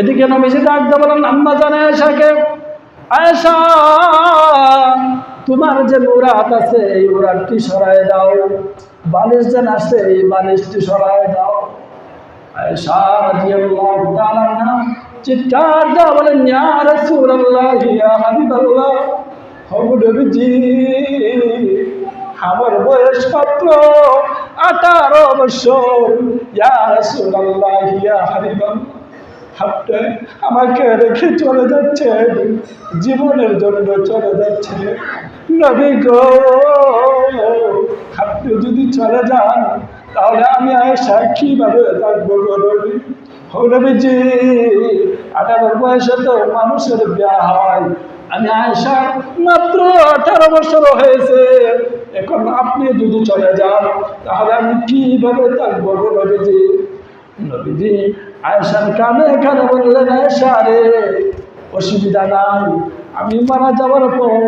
এদিকে নবীজি ডাকতে বলেন, আম্মা জানে আয়েশাকে? আয়েশা, তোমার যে মুরাত আছে, এই মুরাতটি সরায় দাও। বালিশ যেন আছে এই বালিশটি সরায় দাও। না চিৎকার দেওয়া বলেন, ইয়া রাসূলুল্লাহ, ইয়া হাবিবাল্লাহ, হবু আমার বয়স মাত্র আঠারো বছর। ইয়া রাসূলুল্লাহ, ইয়া হাবিবাল্লাহ আপনি আমাকে রেখে চলে যাচ্ছে, জীবনের জন্য চলে যাচ্ছে। নবী গো আপনি যদি চলে যান, তাহলে আমি আয়সা কীভাবে থাকব গো নবী? নবীজি, আঠারো বয়সে তো মানুষের বিয়া হয়। আমি আয়সা মাত্র আঠারো বছর হয়েছে। এখন আপনি যদি চলে যান, তাহলে আমি কীভাবে থাকব নবীজি? নবীজি আয়েশার কানে কানে বললেন, আয়েশা রে, অসুবিধা নাই, আমি মারা যাওয়ার পর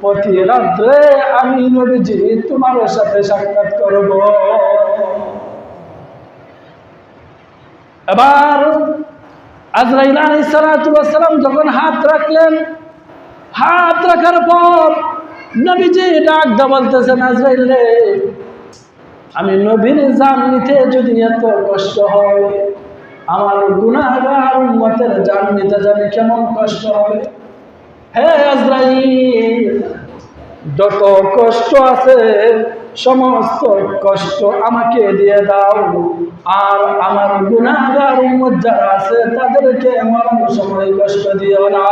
প্রতি রাত্রে আমি নবীজি তোমার সাথে সাক্ষাৎ করব। এবার আজরাইল আলাইহিস সালাম যখন হাত রাখলেন, হাত রাখার পর নবীজি ডাক দা বলতেছেন, আজরাইল রে আমি নবীর জান নিতে যদি এত কষ্ট হয়, আমার গুনাহগার উম্মতের জান নিতে জানি কেমন কষ্ট হবে হে আজরাইল, যত কষ্ট আছে, সমস্ত কষ্ট আমাকে দিয়ে দাও। আর আমার গুনাহগার উম্মত যারা আছে, তাদেরকে মরণ সময় কষ্ট দিও না।